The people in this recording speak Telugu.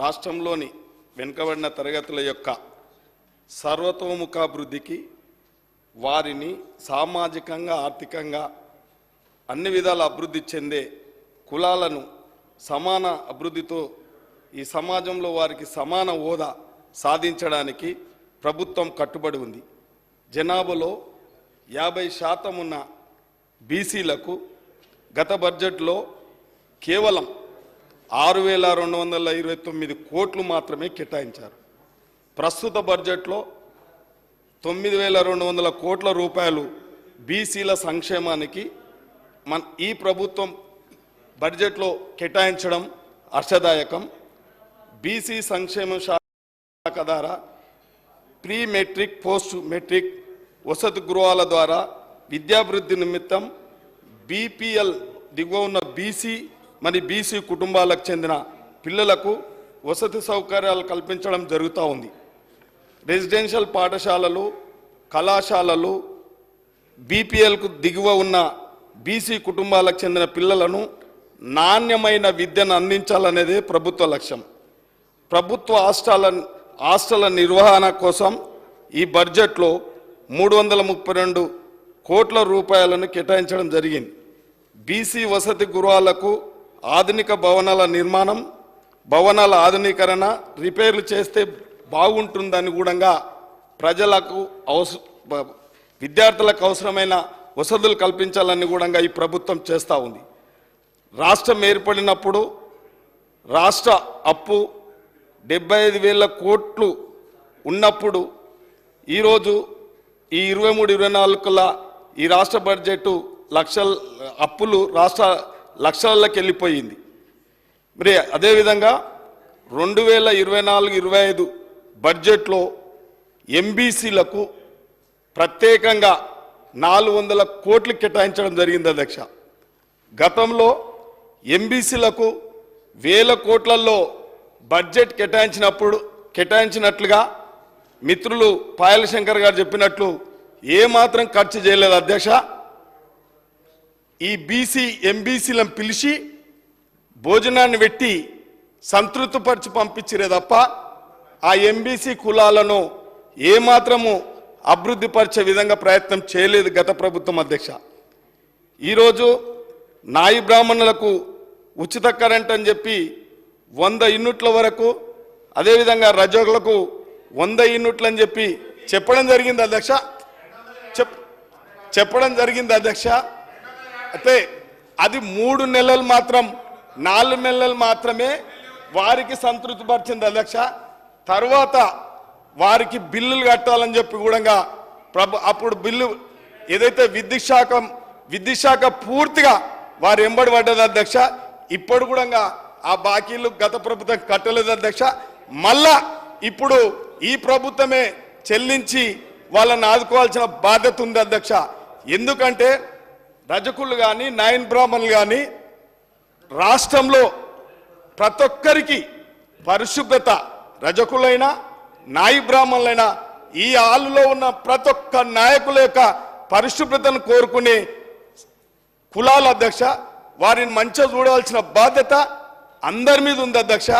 రాష్ట్రంలోని వెనుకబడిన తరగతుల యొక్క సర్వతోముఖాభివృద్ధికి వారిని సామాజికంగా ఆర్థికంగా అన్ని విధాల అభివృద్ధి చెందే కులాలను సమాన అభివృద్ధితో ఈ సమాజంలో వారికి సమాన హోదా సాధించడానికి ప్రభుత్వం కట్టుబడి ఉంది. జనాభాలో యాభై శాతం ఉన్న బీసీలకు గత బడ్జెట్లో కేవలం ఆరు వేల రెండు వందల ఇరవై తొమ్మిది కోట్లు మాత్రమే కేటాయించారు. ప్రస్తుత బడ్జెట్లో తొమ్మిది వేల రెండు వందల కోట్ల రూపాయలు బీసీల సంక్షేమానికి మన ఈ ప్రభుత్వం బడ్జెట్లో కేటాయించడం హర్షదాయకం. బీసీ సంక్షేమ శాఖ ద్వారా ప్రీ మెట్రిక్ పోస్ట్ మెట్రిక్ వసతి గృహాల ద్వారా విద్యాభివృద్ధి నిమిత్తం బీపీఎల్ దిగువ ఉన్న బీసీ మరి బీసీ కుటుంబాలకు చెందిన పిల్లలకు వసతి సౌకర్యాలు కల్పించడం జరుగుతూ ఉంది. రెసిడెన్షియల్ పాఠశాలలు కళాశాలలు బీపీఎల్కు దిగువ ఉన్న బీసీ కుటుంబాలకు చెందిన పిల్లలను నాణ్యమైన విద్యను అందించాలనేదే ప్రభుత్వ లక్ష్యం. ప్రభుత్వ హాస్టల హాస్టల్ నిర్వహణ కోసం ఈ బడ్జెట్లో మూడు వందల ముప్పై రెండు కోట్ల రూపాయలను కేటాయించడం జరిగింది. బీసీ వసతి గృహాలకు ఆధునిక భవనాల నిర్మాణం భవనాల ఆధునీకరణ రిపేర్లు చేస్తే బాగుంటుందని కూడా ప్రజలకు అవస విద్యార్థులకు అవసరమైన వసతులు కల్పించాలని కూడా ఈ ప్రభుత్వం చేస్తూ ఉంది. రాష్ట్రం ఏర్పడినప్పుడు రాష్ట్ర అప్పు డెబ్బై ఐదు వేల కోట్లు ఉన్నప్పుడు ఈరోజు ఈ ఇరవై మూడు ఇరవై నాలుగుల ఈ రాష్ట్ర బడ్జెట్ లక్షల అప్పులు రాష్ట్ర లక్షలకి వెళ్ళిపోయింది మరి అదేవిధంగా రెండు వేల ఇరవై నాలుగు ఇరవై ఐదు బడ్జెట్లో ఎంబీసీలకు ప్రత్యేకంగా నాలుగు వందల కోట్లు కేటాయించడం జరిగింది అధ్యక్ష. గతంలో ఎంబీసీలకు వేల కోట్లలో బడ్జెట్ కేటాయించినప్పుడు కేటాయించినట్లుగా మిత్రులు పాయల శంకర్ గారు చెప్పినట్లు ఏమాత్రం ఖర్చు చేయలేదు అధ్యక్ష. ఈ బీసీ ఎంబీసీలను పిలిచి భోజనాన్ని పెట్టి సంతృప్తిపరిచి పంపించరే తప్ప ఆ ఎంబీసీ కులాలను ఏమాత్రము అభివృద్ధి పరిచే విధంగా ప్రయత్నం చేయలేదు గత ప్రభుత్వం అధ్యక్ష. ఈరోజు నాయి బ్రాహ్మణులకు ఉచిత కరెంట్ అని చెప్పి వంద యూనిట్ల వరకు అదేవిధంగా రజకులకు వంద యూనిట్లు అని చెప్పి చెప్పడం జరిగింది అధ్యక్ష. చెప్ చెప్పడం జరిగింది అధ్యక్ష. అయితే అది మూడు నెలలు మాత్రం నాలుగు నెలలు మాత్రమే వారికి సంతృప్తి పరిచింది అధ్యక్ష. తర్వాత వారికి బిల్లులు కట్టాలని చెప్పి కూడా ప్రభు అప్పుడు బిల్లు ఏదైతే విద్యుత్ శాఖ విద్యుత్ శాఖ పూర్తిగా వారు ఎంబడి పడ్డది అధ్యక్ష ఇప్పుడు కూడా ఆ బాకీలు గత ప్రభుత్వం కట్టలేదు అధ్యక్ష. మళ్ళా ఇప్పుడు ఈ ప్రభుత్వమే చెల్లించి వాళ్ళని ఆదుకోవాల్సిన బాధ్యత ఉంది అధ్యక్ష. ఎందుకంటే రజకులు కానీ నయన్ బ్రాహ్మణులు కానీ రాష్ట్రంలో ప్రతి ఒక్కరికి పరిశుభ్రత రజకులైనా నాయి బ్రాహ్మణులైనా ఈ ఆలులో ఉన్న ప్రతి ఒక్క నాయకుల యొక్క పరిశుభ్రతను కోరుకునే కులాల అధ్యక్ష వారిని మంచిగా చూడాల్సిన బాధ్యత అందరి మీద ఉంది అధ్యక్ష.